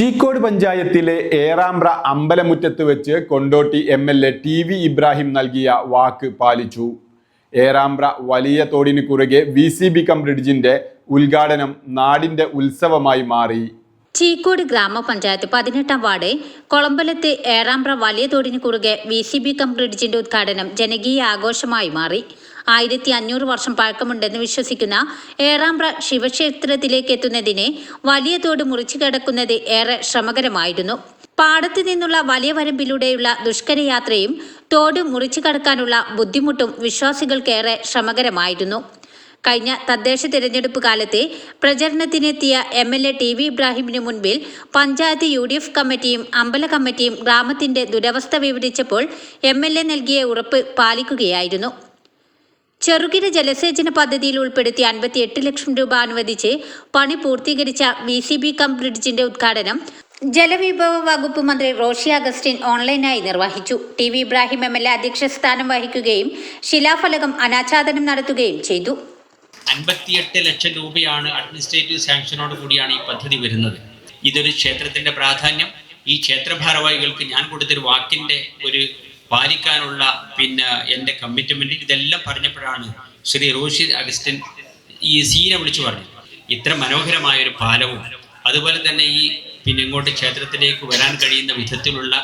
ചീക്കോട് പഞ്ചായത്തിലെ ഏറാമ്പ്ര അമ്പലമുറ്റത്ത് വെച്ച് Kondotty M L A T V Ibrahim നൽകിയ വാക്ക് പാലിച്ചു. ഏറാമ്പ്ര വലിയ തോടിന് കുറുകെ വി സി ബി കം ബ്രിഡ്ജിന്റെ ഉദ്ഘാടനം നാടിന്റെ ഉത്സവമായി മാറി. ചീക്കോട് ഗ്രാമപഞ്ചായത്ത് പതിനെട്ടാം വാർഡ് കൊളമ്പലത്ത് ഏറാമ്പ്ര വലിയ തോടിന് കുറുകെ വി സി ബി കം ബ്രിഡ്ജിന്റെ ഉദ്ഘാടനം ജനകീയ ആഘോഷമായി മാറി. ആയിരത്തി അഞ്ഞൂറ് വർഷം പഴക്കമുണ്ടെന്ന് വിശ്വസിക്കുന്ന ഏറാമ്പ്ര ശിവക്ഷേത്രത്തിലേക്ക് എത്തുന്നതിന് വലിയ തോട് മുറിച്ചു കിടക്കുന്നത് ഏറെ ശ്രമകരമായിരുന്നു. പാടത്തു നിന്നുള്ള വലിയ വരമ്പിലൂടെയുള്ള ദുഷ്കരയാത്രയും തോട് മുറിച്ചു കടക്കാനുള്ള ബുദ്ധിമുട്ടും വിശ്വാസികൾക്കേറെ ശ്രമകരമായിരുന്നു. കഴിഞ്ഞ തദ്ദേശ തിരഞ്ഞെടുപ്പ് കാലത്തെ പ്രചരണത്തിനെത്തിയ M L A T V ഇബ്രാഹിമിന് മുൻപിൽ പഞ്ചായത്ത് യു ഡി എഫ് കമ്മിറ്റിയും അമ്പല കമ്മിറ്റിയും ഗ്രാമത്തിന്റെ ദുരവസ്ഥ വിവരിച്ചപ്പോൾ എം എൽ എ നൽകിയ ഉറപ്പ് പാലിക്കുകയായിരുന്നു. ചെറുകിട ജലസേചന പദ്ധതിയിൽ ഉൾപ്പെടുത്തി അൻപത്തിയെട്ട് ലക്ഷം രൂപ അനുവദിച്ച് പണി പൂർത്തീകരിച്ച വി സി ബി കം ബ്രിഡ്ജിന്റെ ഉദ്ഘാടനം ജലവിഭവ വകുപ്പ് മന്ത്രി റോഷി അഗസ്റ്റിൻ ഓൺലൈനായി നിർവഹിച്ചു. T V Ibrahim M L A അധ്യക്ഷ സ്ഥാനം വഹിക്കുകയും ശിലാഫലകം അനാച്ഛാദനം നടത്തുകയും ചെയ്തു. അൻപത്തിയെട്ട് ലക്ഷം രൂപയാണ് അഡ്മിനിസ്ട്രേറ്റീവ് സാങ്ഷനോട് കൂടിയാണ് ഈ പദ്ധതി വരുന്നത്. ഇതൊരു ക്ഷേത്രത്തിന്റെ പ്രാധാന്യം. ഈ ക്ഷേത്ര ഭാരവാഹികൾക്ക് ഞാൻ കൊടുത്തൊരു വാക്കിന്റെ ഒരു പാലിക്കാനുള്ള പിന്നെ എന്റെ കമ്മിറ്റ്മെന്റ് ഇതെല്ലാം പറഞ്ഞപ്പോഴാണ് ശ്രീ റോഷിദ് അഗസ്റ്റിൻ ഈ സീനെ വിളിച്ചു പറഞ്ഞു ഇത്ര മനോഹരമായ ഒരു പാലവും അതുപോലെ തന്നെ ഈ പിന്നെ ഇങ്ങോട്ട് ക്ഷേത്രത്തിലേക്ക് വരാൻ കഴിയുന്ന വിധത്തിലുള്ള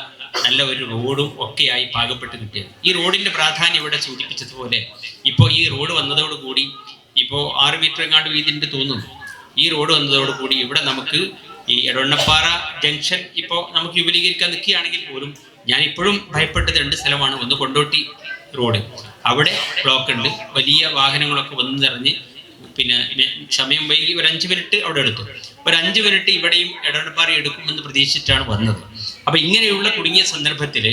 നല്ല ഒരു റോഡും ഒക്കെയായി പാകപ്പെട്ട് കിട്ടിയത്. ഈ റോഡിന്റെ പ്രാധാന്യം ഇവിടെ സൂചിപ്പിച്ചതുപോലെ ഇപ്പോൾ ഈ റോഡ് വന്നതോടുകൂടി ഇപ്പോൾ ആറ് മീറ്റർ എങ്ങാണ്ട് വീതിന്റെ തോന്നുന്നു. ഈ റോഡ് വന്നതോടുകൂടി ഇവിടെ നമുക്ക് ഈ എടവണ്ണപ്പാറ ജംഗ്ഷൻ ഇപ്പോൾ നമുക്ക് വിപുലീകരിക്കാൻ നിൽക്കുകയാണെങ്കിൽ പോലും ഞാൻ ഇപ്പോഴും ഭയപ്പെട്ടത് രണ്ട് സ്ഥലമാണ് ഒന്ന് കൊണ്ടോട്ടി റോഡ്. അവിടെ ബ്ലോക്ക് ഉണ്ട്. വലിയ വാഹനങ്ങളൊക്കെ വന്ന് നിറഞ്ഞ് പിന്നെ സമയം വൈകി ഒരു അഞ്ച് മിനിറ്റ് അവിടെ എടുത്തു. ഒരു അഞ്ച് മിനിറ്റ് ഇവിടെയും എടവണ്ണപ്പാറ എടുക്കുമെന്ന് പ്രതീക്ഷിച്ചിട്ടാണ് വന്നത്. അപ്പൊ ഇങ്ങനെയുള്ള കുടുങ്ങിയ സന്ദർഭത്തിൽ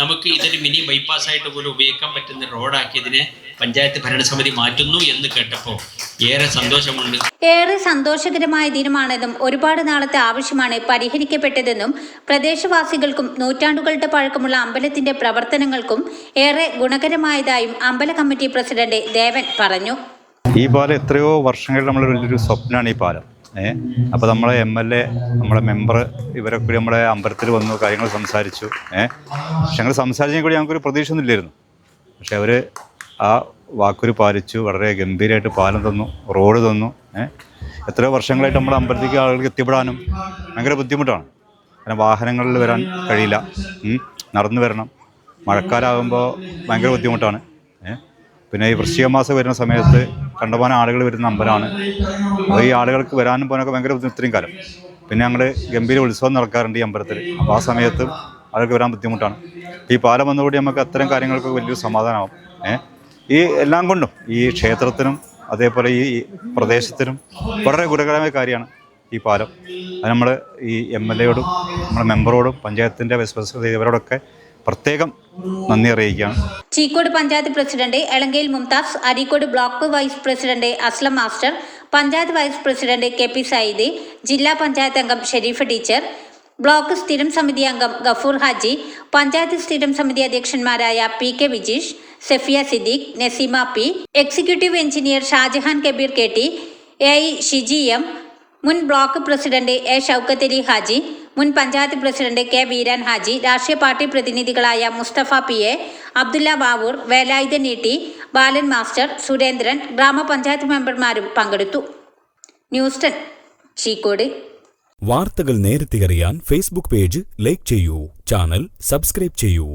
നമുക്ക് ഇതൊരു മിനി ബൈപ്പാസ് ആയിട്ട് പോലും ഉപയോഗിക്കാൻ പറ്റുന്ന റോഡാക്കിയതിനെ പഞ്ചായത്ത് ഭരണസമിതി മാറ്റുന്നു എന്ന് കേട്ടപ്പോൾ ഏറെ സന്തോഷമുണ്ട്. ഏറെ സന്തോഷകരമായ ദിനമാണെന്നും ഒരുപാട് നാളത്തെ ആവശ്യമാണ് പരിഹരിക്കപ്പെട്ടതെന്നും പ്രദേശവാസികൾക്കും നൂറ്റാണ്ടുകളുടെ പഴക്കമുള്ള അമ്പലത്തിന്റെ പ്രവർത്തനങ്ങൾക്കും ഏറെ ഗുണകരമായതായും അമ്പല കമ്മിറ്റി പ്രസിഡന്റ് ദേവൻ പറഞ്ഞു. ഈ പാലം എത്രയോ വർഷങ്ങളിൽ നമ്മൾ വലിയൊരു സ്വപ്നമാണ് ഈ പാലം. ഏഹ് അപ്പോൾ നമ്മളെ എം എൽ എ നമ്മളെ മെമ്പർ ഇവരൊക്കെ കൂടി നമ്മുടെ അമ്പലത്തിൽ വന്നു കാര്യങ്ങൾ സംസാരിച്ചു. ഏഹ് പക്ഷെ ഞങ്ങൾ സംസാരിച്ചതിൽ കൂടി ഞങ്ങൾക്കൊരു പ്രതീക്ഷ ഒന്നും ഇല്ലായിരുന്നു. പക്ഷെ അവർ ആ വാക്കുരു പാലിച്ചു വളരെ ഗംഭീരമായിട്ട് പാലം തന്നു റോഡ് തന്നു എത്രയോ വർഷങ്ങളായിട്ട് നമ്മുടെ അമ്പലത്തിലേക്ക് ആളുകൾക്ക് എത്തിപ്പെടാനും ഭയങ്കര ബുദ്ധിമുട്ടാണ്. കാരണം വാഹനങ്ങളിൽ വരാൻ കഴിയില്ല. നടന്നു വരണം. മഴക്കാലമാകുമ്പോൾ ഭയങ്കര ബുദ്ധിമുട്ടാണ്. പിന്നെ ഈ വൃശ്ചിക മാസം വരുന്ന സമയത്ത് കണ്ടമാനം ആളുകൾ വരുന്ന അമ്പലമാണ്. അപ്പോൾ ഈ ആളുകൾക്ക് വരാനും പോകാനൊക്കെ ഭയങ്കര ഇത്രയും കാലം. പിന്നെ ഞങ്ങൾ ഗംഭീര ഉത്സവം നടക്കാറുണ്ട് ഈ അമ്പലത്തിൽ. അപ്പോൾ ആ സമയത്തും ആളുകൾക്ക് വരാൻ ബുദ്ധിമുട്ടാണ്. ഈ പാലം വന്നുകൂടി നമുക്ക് അത്തരം കാര്യങ്ങൾക്ക് വലിയൊരു സമാധാനമാവും. ഏഹ് ഈ എല്ലാം കൊണ്ടും ഈ ക്ഷേത്രത്തിനും അതേപോലെ ഈ പ്രദേശത്തിനും വളരെ ഗുണകരമായ കാര്യമാണ് ഈ പാലം. അത് നമ്മൾ ഈ എം എൽ എയോടും നമ്മുടെ മെമ്പറോടും പഞ്ചായത്തിന്റെ വൈസ് പ്രസിഡന്റ് ഇവരോടൊക്കെ പ്രത്യേകം നന്ദി അറിയിക്കുകയാണ്. Cheekode panchayat president Elankayil Mumtaz Areekode block vice president Aslam master panchayat vice president K P Sayyid ജില്ലാ പഞ്ചായത്ത് അംഗം ഷെരീഫ് ടീച്ചർ ബ്ലോക്ക് സ്ഥിരം സമിതി അംഗം ഗഫൂർ ഹാജി പഞ്ചായത്ത് സ്ഥിരം സമിതി അധ്യക്ഷന്മാരായ P K Vijeesh Sefiya Siddique Naseema P executive engineer Shajahan Kabeer K T A I Shiji M മുൻ block president A Shoukath Ali Haji മുൻ panchayat president K Veeran Haji രാഷ്ട്രീയ party പ്രതിനിധികളായ Musthafa P A Abdulla Bavoor Velayudhan Neetti Balan master Surendran ഗ്രാമപഞ്ചായത്ത് മെമ്പർമാരും പങ്കെടുത്തു. News ten Cheekode. വാർത്തകൾ നേരത്തെ അറിയാൻ Facebook page like ചെയ്യൂ ചാനൽ സബ്സ്ക്രൈബ് ചെയ്യൂ.